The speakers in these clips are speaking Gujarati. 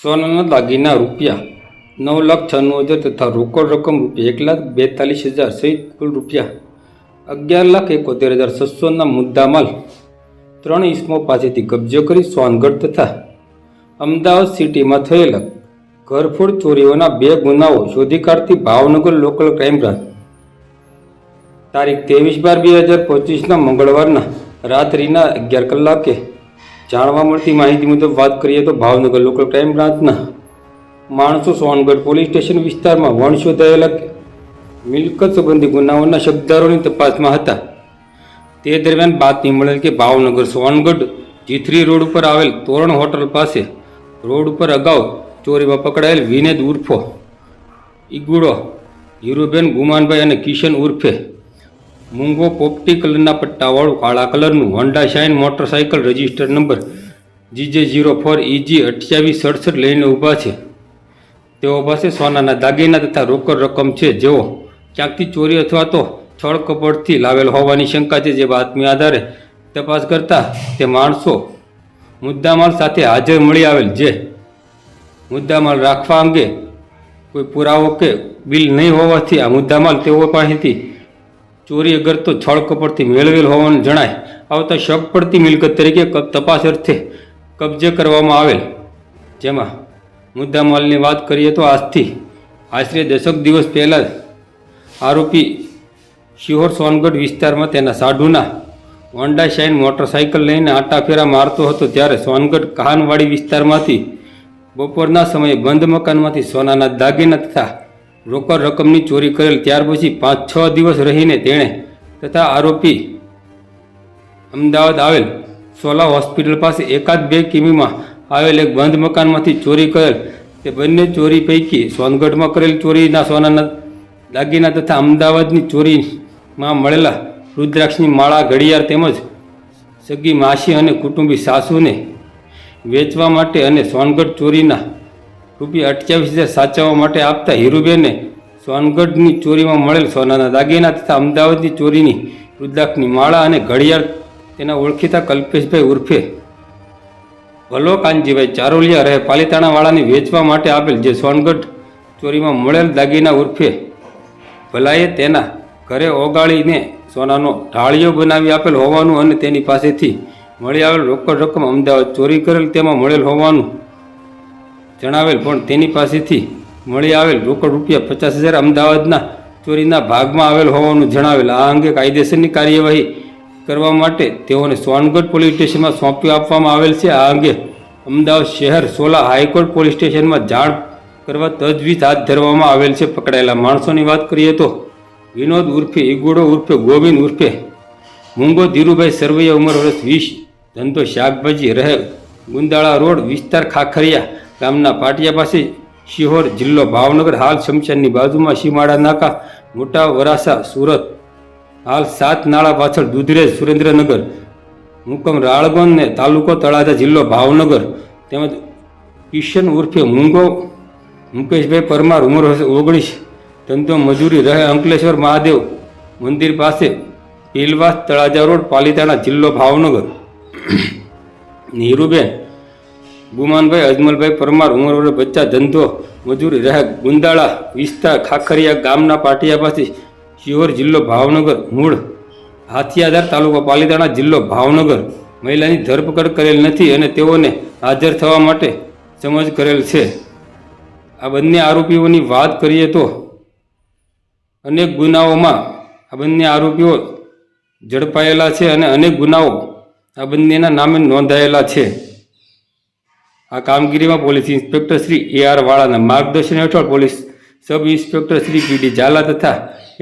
સોનાના દાગીના રૂપિયા નવ લાખ છન્નું હજાર તથા રોકડ રકમ રૂપિયા એક લાખ બેતાલીસ હજાર સહિત કુલ રૂપિયા અગિયાર લાખ એકોતેર હજાર છસોના મુદ્દામાલ ત્રણ ઇસમો પાસેથી કબજો કરી સોનગઢ તથા અમદાવાદ સિટીમાં થયેલા ઘરફોડ ચોરીઓના બે ગુનાઓ શોધી કાઢતી ભાવનગર લોકલ ક્રાઇમ બ્રાન્ચ. તારીખ ત્રેવીસ બાર બે હજાર પચીસના મંગળવારના રાત્રિના અગિયાર કલાકે જાણવા મળતી માહિતી મુજબ વાત કરીએ તો ભાવનગર લોકલ ક્રાઇમ બ્રાન્ચના માણસો સોનગઢ પોલીસ સ્ટેશન વિસ્તારમાં વણ શોધાયેલા મિલકત સંબંધી ગુનાઓના શબ્દારોની તપાસમાં હતા. તે દરમિયાન બાતમી મળેલ કે ભાવનગર સોનગઢ જીથરી રોડ ઉપર આવેલ તોરણ હોટલ પાસે રોડ ઉપર અગાઉ ચોરીમાં પકડાયેલ વિનેદ ઉર્ફો ઈગુડો હીરુબેન ગુમાનભાઈ અને કિશન ઉર્ફે મૂંગો પોપટી કલરના પટ્ટાવાળું કાળા કલરનું Honda shine motorcycle register number GJ zero four EG અઠ્યાવીસ સડસઠ લઈને ઊભા છે. તેઓ પાસે સોનાના દાગીના તથા રોકડ રકમ છે. જેઓ ક્યાંકથી ચોરી અથવા તો છળ કપડથી લાવેલ હોવાની શંકા છે, જે બાતમી આધારે તપાસ કરતા તે માણસો મુદ્દામાલ સાથે હાજર મળી આવેલ જે મુદ્દામાલ રાખવા અંગે કોઈ પુરાવો કે બિલ નહીં હોવાથી આ મુદ્દામાલ તેઓ પાસેથી ચોરી અગર તો છળ કપડથી મેળવેલ હોવાનું જણાય, આવતા શક પડતી મિલકત તરીકે તપાસ અર્થે કબજે કરવામાં આવેલ. જેમાં મુદ્દામાલની વાત કરીએ તો આજથી આશરે દશક દિવસ પહેલાં આરોપી શિહોર સોનગઢ વિસ્તારમાં તેના સાઢુના હોન્ડા શાઇન મોટરસાઇકલ લઈને આંટાફેરા મારતો હતો ત્યારે સોનગઢ કહાનવાડી વિસ્તારમાંથી બપોરના સમયે બંધ મકાનમાંથી સોનાના દાગીના તથા રોકડ રકમની ચોરી કરેલ ત્યાર પછી પાંચ છ દિવસ રહીને તેણે તથા આરોપી અમદાવાદ આવેલ સોલા હોસ્પિટલ પાસે એકાદ બે કિમીમાં આવેલ એક બંધ મકાનમાંથી ચોરી કરેલ તે બંને ચોરી પૈકી સોનગઢમાં કરેલ ચોરીના સોનાના દાગીના તથા અમદાવાદની ચોરીમાં મળેલા રુદ્રાક્ષની માળા, ઘડિયાળ તેમજ સગી માસી અને કુટુંબી સાસુને વેચવા માટે અને સોનગઢ ચોરીના રૂપિયા અઠ્યાવીસ હજાર સાચવવા માટે આપતા હીરુબેને સોનગઢની ચોરીમાં મળેલ સોનાના દાગીના તથા અમદાવાદની ચોરીની રુદ્રાક્ષની માળા અને ઘડિયાળ તેના ઓળખીતા કલ્પેશભાઈ ઉર્ફે ભલો કાનજીભાઈ ચારોલિયા રહે પાલીતાણાવાળાને વેચવા માટે આપેલ જે સોનગઢ ચોરીમાં મળેલ દાગીના ઉર્ફે ભલાએ તેના ઘરે ઓગાળીને સોનાનો ઢાળિયો બનાવી આપેલ હોવાનું અને તેની પાસેથી મળી આવેલ રોકડ રકમ અમદાવાદ ચોરી કરેલ તેમાં મળેલ હોવાનું જણાવેલ, પણ તેની પાસેથી મળી આવેલ રોકડ રૂપિયા પચાસ હજાર અમદાવાદના ચોરીના ભાગમાં આવેલ હોવાનું જણાવેલ. આ અંગે કાયદેસરની કાર્યવાહી કરવા માટે તેઓને સોનગઢ પોલીસ સ્ટેશનમાં સોંપી આપવામાં આવેલ છે. આ અંગે અમદાવાદ શહેર સોલા હાઈકોર્ટ પોલીસ સ્ટેશનમાં જાણ કરવા તજવીજ હાથ ધરવામાં આવેલ છે. પકડાયેલા માણસોની વાત કરીએ તો વિનોદ ઉર્ફે, ઈગુડો ઉર્ફે, ગોવિંદ ઉર્ફે, મુંગો ધીરુભાઈ સરવૈયા ઉંમર વર્ષ વીસ, ધંધો શાકભાજી રહે ગુંદાળા રોડ, વિસ્તાર ખાખરિયા ગામના પાટિયા પાસે શિહોર જિલ્લો ભાવનગર હાલ શમશાનની બાજુમાં શિમાડા નાકા મોટા વરાસા સુરત. હાલ સાત નાળા પાછળ દુધરેજ સુરેન્દ્રનગર, મુકમ રાળગોન ને તાલુકો તળાજા જિલ્લો ભાવનગર તેમજ કિશન ઉર્ફે મૂંગો, મુકેશભાઈ પરમાર ઉંમર ઓગણીસ, ધંધો મજૂરી રહે અંકલેશ્વર મહાદેવ મંદિર પાસે પીલવાસ તળાજા રોડ પાલિતાણા જિલ્લો ભાવનગર. નીરુબેન ગુમાનભાઈ અજમલભાઈ પરમાર, ઉંમર બચ્ચા ધંધો, મજૂરી રહે ગુંદાળા, વિસ્તાર, ખાખરિયા, ગામના પાટિયા પાસે શિહોર જિલ્લો ભાવનગર, મૂળ, હાથીયાધાર તાલુકો પાલીતાણા જિલ્લો ભાવનગર. મહિલાની ધરપકડ કરેલ નથી અને તેઓને હાજર થવા માટે સમજ કરેલ છે. આ બંને આરોપીઓની વાત કરીએ તો અનેક ગુનાઓમાં આ બંને આરોપીઓ ઝડપાયેલા છે અને અનેક ગુનાઓ આ બંનેના નામે નોંધાયેલા છે. આ કામગીરીમાં police inspector Shri A R વાળાના માર્ગદર્શન હેઠળ police sub inspector Shri PD Jhala તથા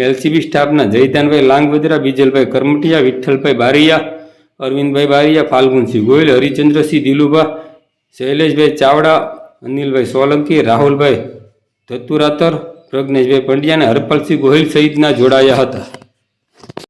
એલસીબી સ્ટાફના જયદાનભાઈ લાંગવદરા, બીજલભાઈ કરમટિયા, વિઠ્ઠલભાઈ બારિયા, અરવિંદભાઈ બારિયા, ફાલ્ગુનસિંહ ગોયલ, હરિચંદ્રસિંહ દિલુભા, શૈલેષભાઈ ચાવડા, અનિલભાઈ સોલંકી, રાહુલભાઈ ધતુરાતર પ્રજ્ઞેશભાઈ પંડ્યા અને હરપાલસિંહ ગોહિલ સહિતના જોડાયા હતા.